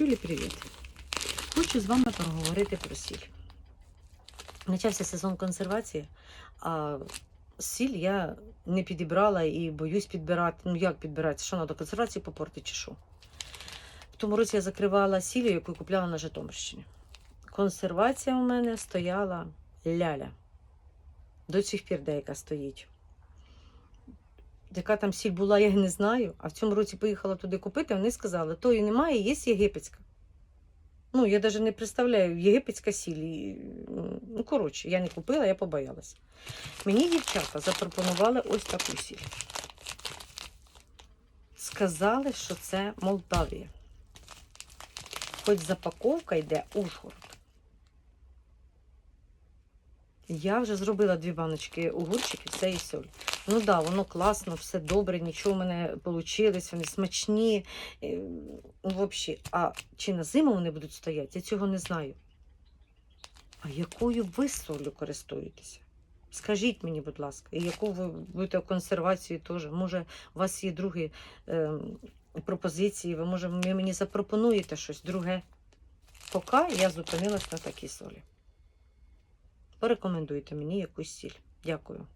Юлі, привіт! Хочу з вами поговорити про сіль. Почався сезон консервації, а сіль я не підібрала і боюсь підбирати. Ну як підбирати? Що треба консервацію попортити чи що? В тому році я закривала сіль, яку купляла на Житомирщині. Консервація у мене стояла ляля. До цих пір деяка стоїть. Яка там сіль була, я не знаю. А в цьому році поїхала туди купити, вони сказали, тої немає, є єгипетська. Ну, я навіть не представляю, єгипетська сіль. Ну, коротше, я не купила, я побоялася. Мені дівчата запропонували ось таку сіль. Сказали, що це Молдавія. Хоч запаковка йде Ужгород. Я вже зробила дві баночки огурчиків, це і соль. Ну да, воно класно, все добре, нічого в мене вийшло, вони смачні. е, Ну, взагалі. А чи на зиму вони будуть стояти, я цього не знаю. А якою ви солью користуєтеся? Скажіть мені, будь ласка, і яку ви будете в консервації теж? Може, у вас є другі е, пропозиції, ви може ви мені запропонуєте щось друге? Поки я зупинилась на такій солі. Порекомендуйте мені якусь сіль. Дякую.